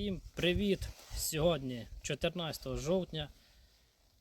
Всім привіт! Сьогодні 14 жовтня.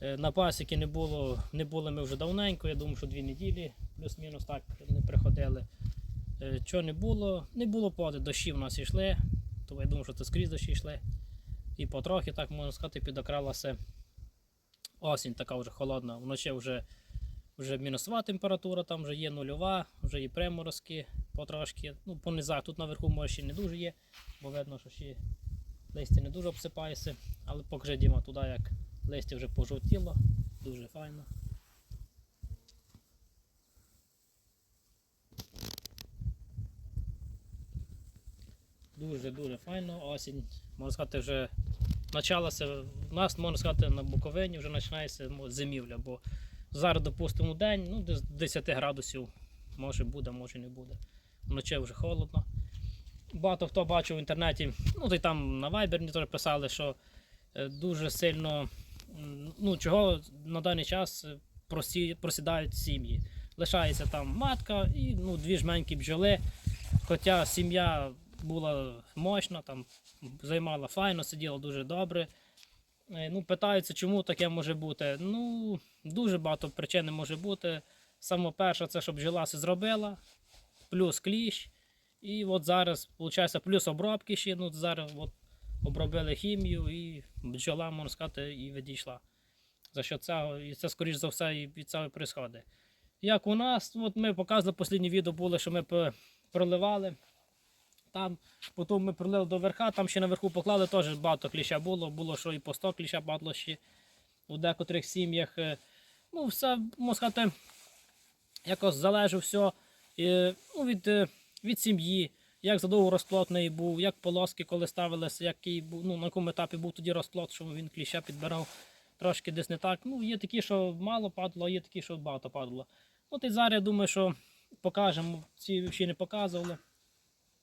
Е, На пасіки не було, не були ми вже давненько, я думаю, що дві неділі плюс-мінус так не приходили. Е, Чого не було? Не було поди, дощі в нас йшли, то я думаю, що це скрізь дощі йшли. І потрохи, так можна сказати, підокралася осінь така вже холодна. Вночі вже, вже мінусова температура, там вже є нульова, вже і приморозки потрошки. Ну, по низах тут наверху може ще не дуже є, бо видно, що ще листя не дуже обсипається. Але покажи Діма туди, як листя вже пожовтіло, дуже файно. Дуже-дуже файно. Осінь, можна сказати, вже почалася. У нас, можна сказати, на Буковині вже починається зимівля, бо зараз, допустимо, день, ну, десь 10 градусів, може буде, може не буде. Вночі вже холодно. Багато хто бачив в інтернеті, ну то й там на Viber теж писали, що е, дуже сильно, ну чого на даний час е, просі, просідають сім'ї. Лишається там матка і ну, дві жменькі бджоли. Хоча сім'я була мощна, там займала файно, сиділа дуже добре. Е, Ну, питаються, чому таке може бути. Ну, дуже багато причин може бути. Саме перше, це щоб бджола все зробила, плюс кліщ. І от зараз, виходить, плюс обробки ще. Ну, зараз от обробили хімію і бджола, можна сказати, і відійшла. За що цього, і це, скоріш за все, і від цього відбувається. Як у нас, от ми показували останнє відео було, що ми проливали. Там, потім ми пролили до верха, там ще наверху поклали, теж багато кліща було, було що і по 100 кліща падло ще у декотрих сім'ях. Е, Ну, все, можна сказати, якось залежить все е, ну, від, е, від сім'ї, як задовго розплод неї був, як полоски, коли ставилися, який був, ну, на якому етапі був тоді розплод, що він кліща підбирав трошки десь не так. Ну, є такі, що мало падало, а є такі, що багато падало. От і зараз я думаю, що покажемо, ці ще не показували.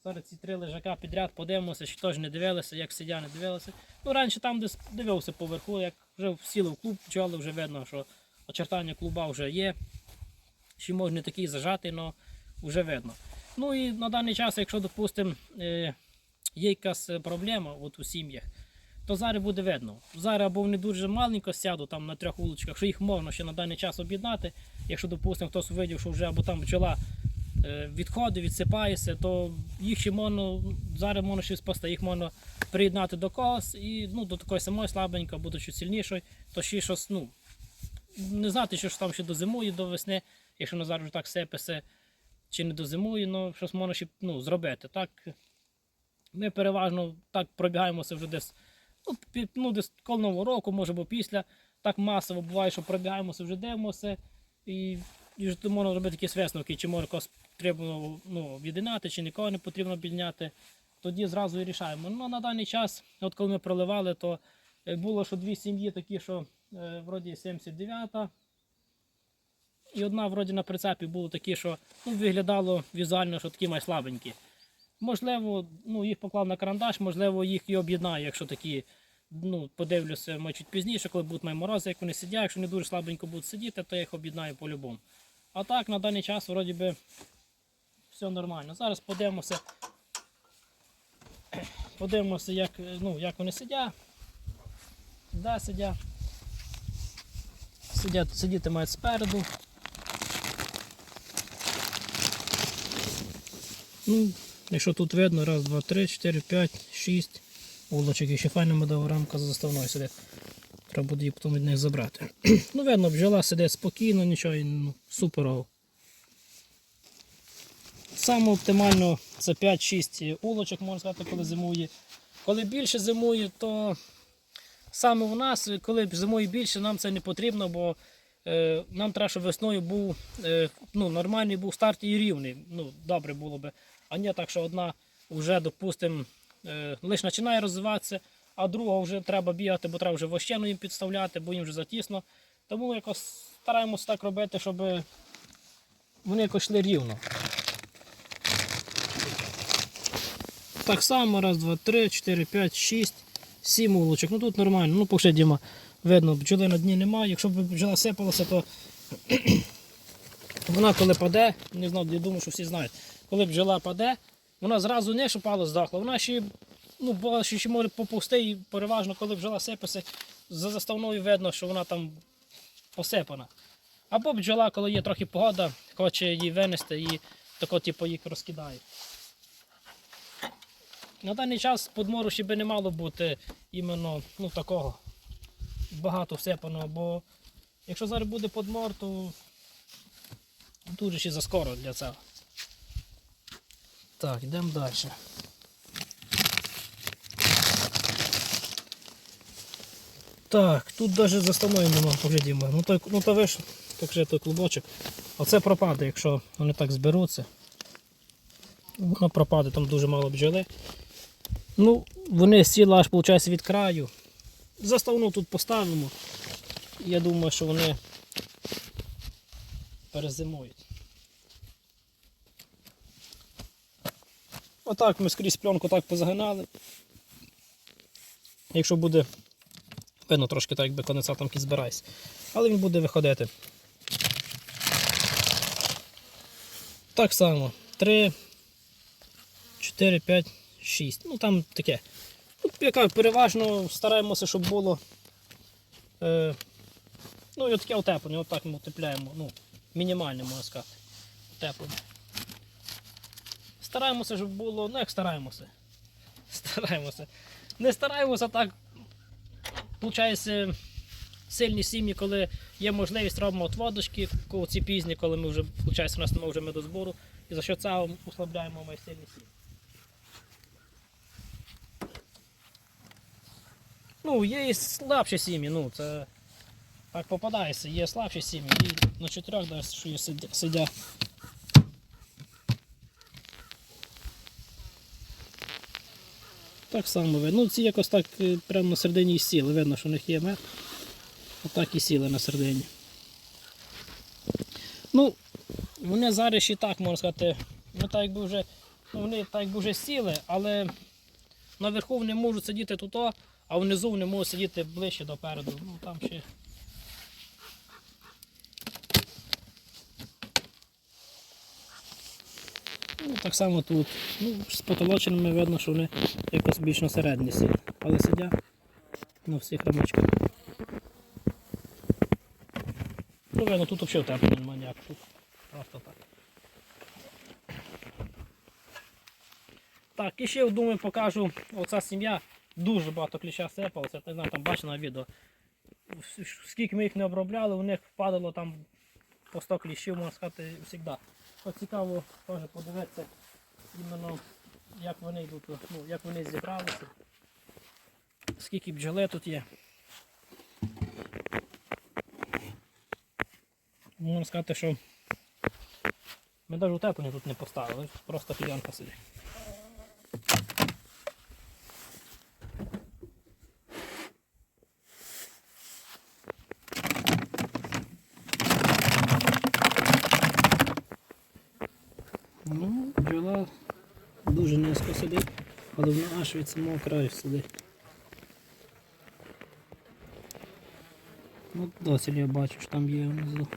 Зараз ці три лежака підряд подивимося, чи теж не дивилися, як сидя, не дивилися. Ну, раніше там десь дивився поверху, як вже сіли в клуб, пчоли, вже видно, що очертання клуба вже є. Ще може не такий зажатий, але вже видно. Ну і на даний час, якщо, допустимо, е, є якась проблема от у сім'ях, то зараз буде видно. Зараз або вони дуже маленько сядуть там на трьох вуличках, що їх можна ще на даний час об'єднати. Якщо, допустимо, хтось видів, що вже або там бджола е, відходить, відсипається, то їх ще можна, зараз можна щось спасти, їх можна приєднати до когось і ну, до такої самої слабенької, або до чуть сильнішої, то ще щось, ну, не знати, що ж там ще до зимує, до весни, якщо воно зараз вже так сипеся, чи не до зимує, ну щось можна ще ну, зробити. Так, ми переважно так пробігаємося вже десь, ну, ну, десь коло Нового року, може, або після. Так масово буває, що пробігаємося, вже дивимося. І, і вже можна робити якісь висновки, чи може когось потрібно ну, об'єднати, чи нікого не потрібно об'єднати. Тоді зразу і рішаємо. Ну, на даний час, от коли ми проливали, то е, було, що дві сім'ї такі, що е, вроді 79-та. І одна вроді на прицепі були такі, що ну, виглядало візуально, що такі май слабенькі. Можливо, ну, їх поклав на карандаш, можливо, їх і об'єднаю, якщо такі, ну, подивлюся, чуть пізніше, коли будуть мої морози, як вони сидять, якщо не дуже слабенько будуть сидіти, то я їх об'єднаю по-любому. А так, на даний час, вроді би, все нормально. Зараз подивимося, подивимося, як, ну, як вони сидять. Де сидять. Сидять, сидіти мають спереду. Ну, якщо тут видно, раз, два, три, чотири, п'ять, шість вулочок. І ще файна медова рамка за заставною сидить. Треба буде її потім від них забрати. ну, видно, бджола сидить спокійно, нічого, ну, суперово. Саме оптимально це 5-6 улочок, можна сказати, коли зимує. Коли більше зимує, то саме у нас, коли зимує більше, нам це не потрібно, бо нам треба, щоб весною був е, ну, нормальний був старт і рівний. Ну, добре було би. А не так, що одна вже, допустимо, е, лише починає розвиватися, а друга вже треба бігати, бо треба вже вощену їм підставляти, бо їм вже затісно. Тому якось стараємося так робити, щоб вони якось йшли рівно. Так само, раз, два, три, чотири, п'ять, шість, сім улочок. Ну тут нормально. Ну, Діма, видно, бджоли на дні немає. Якщо б бджола сипалася, то вона коли паде, не знаю, я думаю, що всі знають, коли бджола паде, вона зразу не що пало здохла, вона ще ну, ще ще може попустий, переважно, коли бджола сипеться, за заставною видно, що вона там посипана. Або бджола, коли є трохи погода, хоче її винести і тако, типу, їх розкидає. На даний час подмору ще би не мало бути іменно ну, такого багато всипаного, бо якщо зараз буде подмор, то дуже ще заскоро для цього. Так, йдемо далі. Так, тут навіть заставної нема, поглядімо. Ну той, ну то виш, так же той клубочок. Оце пропаде, якщо вони так зберуться. Воно пропаде, там дуже мало бджоли. Ну, вони сіли аж виходить, від краю. Заставну тут поставимо. Я думаю, що вони перезимують. Отак ми скрізь пленку так позагинали. Якщо буде, видно трошки так, якби конденсатом якийсь збирається. Але він буде виходити. Так само. 3, 4, 5, 6. Ну там таке. Ну, яка переважно стараємося, щоб було. Е, ну і таке утеплення, отак ми утепляємо. Ну, мінімальне, можна сказати. Утеплення. Стараємося, щоб було. Ну як стараємося. Стараємося. Не стараємося так. Получається, сильні сім'ї, коли є можливість робимо отводочки, коли ці пізні, коли ми вже, виходить, у нас немає вже медозбору, і за що це ослабляємо мої сильні сім'ї. Ну, є і слабші сім'ї, ну це так попадається, є слабші сім'ї, і на чотирьох що сидять. Так само видно. Ну, ці якось так е, прямо на середині і сіли. Видно, що у них є мед. Отак і сіли на середині. Ну, вони зараз і так, можна сказати, ну так якби вже, ну, вони так якби вже сіли, але наверху вони можуть сидіти тут, а внизу вони можуть сидіти ближче до переду. Ну там ще. Ну, так само тут. Ну, з потолоченими видно, що вони якось більш на середній сіли. Але сидять на всіх рамочках. Ну, видно, тут взагалі утеплення немає ніякого. Тут просто так. Так, і ще думаю покажу, оця сім'я дуже багато кліща сипалося, не знаю, там бачите на відео. Скільки ми їх не обробляли, у них впадало там по 100 кліщів, можна сказати, завжди. От цікаво теж подивитися іменно, як вони йдуть, ну, як вони зібралися, скільки бджоли тут є. Можна сказати, що ми навіть утеплення тут не поставили, просто кліянка сидить. Ну, бджола дуже низько сидить, але аж від самого краю сидить. Ну, досі я бачу, що там є внизу.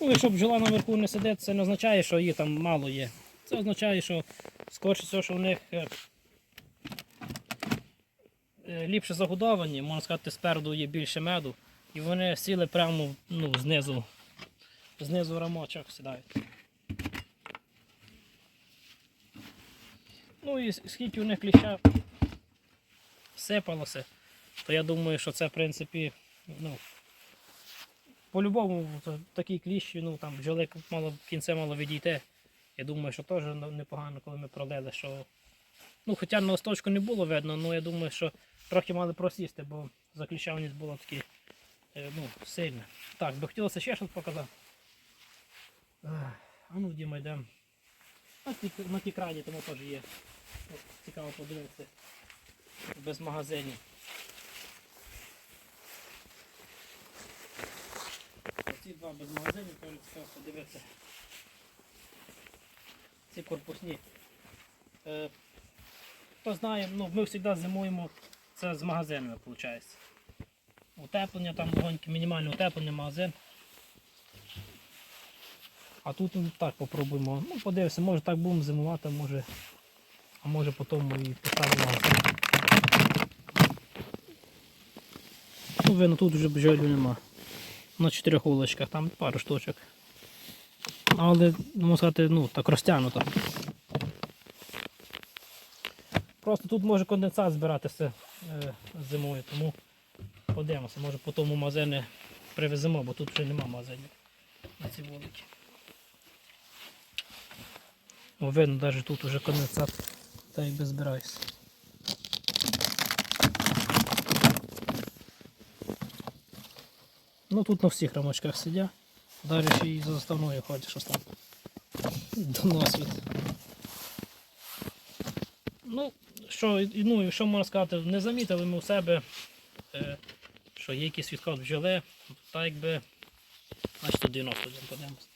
Ну, якщо бджола наверху не сидить, це не означає, що її там мало є. Це означає, що скоріше всього, що в них е, е, ліпше загодовані, можна сказати, спереду є більше меду. І вони сіли прямо ну, знизу, знизу рамочок сідають. Ну і скільки у них кліща сипалося, то я думаю, що це в принципі, ну, по-любому такий кліщ, ну там бджоли мало в кінці мало відійти. Я думаю, що теж ну, непогано, коли ми пролили, що. Ну, хоча на листочку не було видно, але я думаю, що трохи мали просісти, бо закліщавність була такі е, ну, сильна. Так, би хотілося ще щось показати. А ну, Діма, йдемо. На ті, крані тому теж є. Цікаво подивитися. Без магазинів. Ці два без магазинів, теж цікаво подивитися. Ці корпусні. Е, хто знає, ну, ми завжди зимуємо це з магазинами, виходить. Утеплення, там легоньке, мінімальне утеплення, магазин. А тут ну, так попробуємо. Ну, подивимося, може так будемо зимувати, може, а може потім і поставимо. Ну, видно, тут вже бджолів нема. На чотирьох вуличках, там пару штучок. Але, можна сказати, ну, так розтягнуто. Просто тут може конденсат збиратися е, зимою, тому подивимося, може по тому магазини привеземо, бо тут вже нема магазинів на ці вулики. О, видно, навіть тут вже конденсат та якби збирається. Ну тут на всіх рамочках сидять. Навіть ще і за заставною ходять, щось там доносить. Ну, що, ну, якщо можна сказати, не замітили ми у себе, е, що є якийсь відход бджоли, так якби, значить 90 днів подивимось.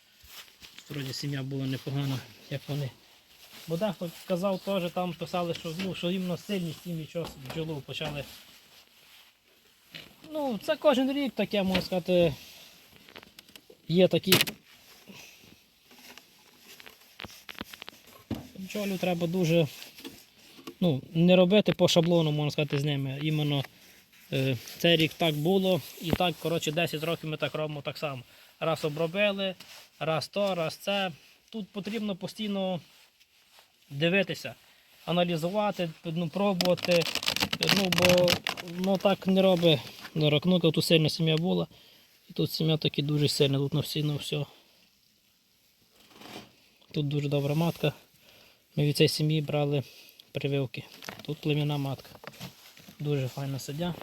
Вроді сім'я була непогана, як вони. Бо дехто казав теж, там писали, що, ну, що іменно сильні сім'ї бджолу почали. Ну, це кожен рік таке, можна сказати, є такі. Бджолю треба дуже ну, не робити по шаблону, можна сказати, з ними. Іменно е, цей рік так було і так, коротше, 10 років ми так робимо так само. Раз обробили, раз то, раз це. Тут потрібно постійно дивитися, аналізувати, ну, пробувати. Ну, бо ну, так не робить. Ну, тут сильна сім'я була. І тут сім'я таки дуже сильна, тут на всі, на все. Тут дуже добра матка. Ми від цієї сім'ї брали прививки. Тут племінна матка. Дуже файно сидя.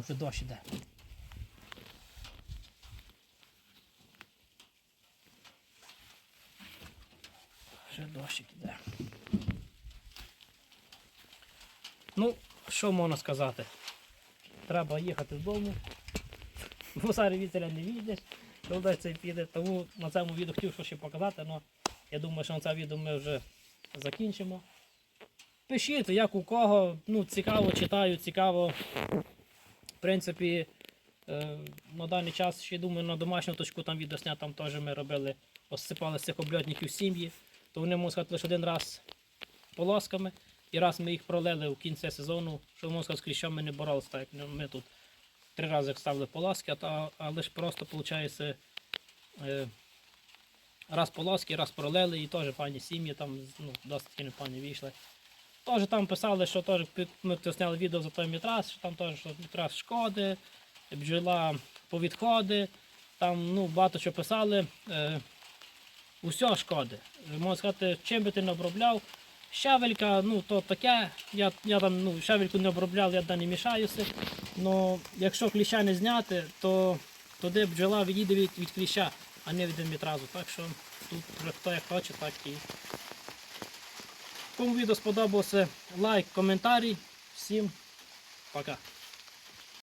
Вже дощ іде. Вже дощик іде. Ну, що можна сказати? Треба їхати додому. Бо зараз вітря не війдеш, коли це піде. Тому на цьому відео хотів що ще показати, але я думаю, що на це відео ми вже закінчимо. Пишіть, як у кого, ну, цікаво читаю, цікаво. В принципі, е, на даний час ще думаю на домашню точку там відео сняти, там теж ми робили, осипали з цих обльотників сім'ї, то вони можна сказати лише один раз полосками. І раз ми їх пролили в кінці сезону, що можна сказати, кліщами не боролися, так як ми тут три рази ставили полоски, а, а лише просто виходить е, раз полоски, раз пролили і теж пані сім'ї там ну, досить непані вийшли. Теж там писали, що теж ми тут зняли відео за той мітрас, що там теж що мітрас шкоди, бджола повідходи, там ну, багато що писали. Е, усе шкоди. Можна сказати, чим би ти не обробляв. Щавелька, ну то таке, я, я там ну, щавельку не обробляв, я не мішаюся. Ну, якщо кліща не зняти, то туди бджола відійде від, від кліща, а не від мітразу. Так що тут хто як хоче, так і. Кому відео сподобалося, лайк, коментарі. Всім пока.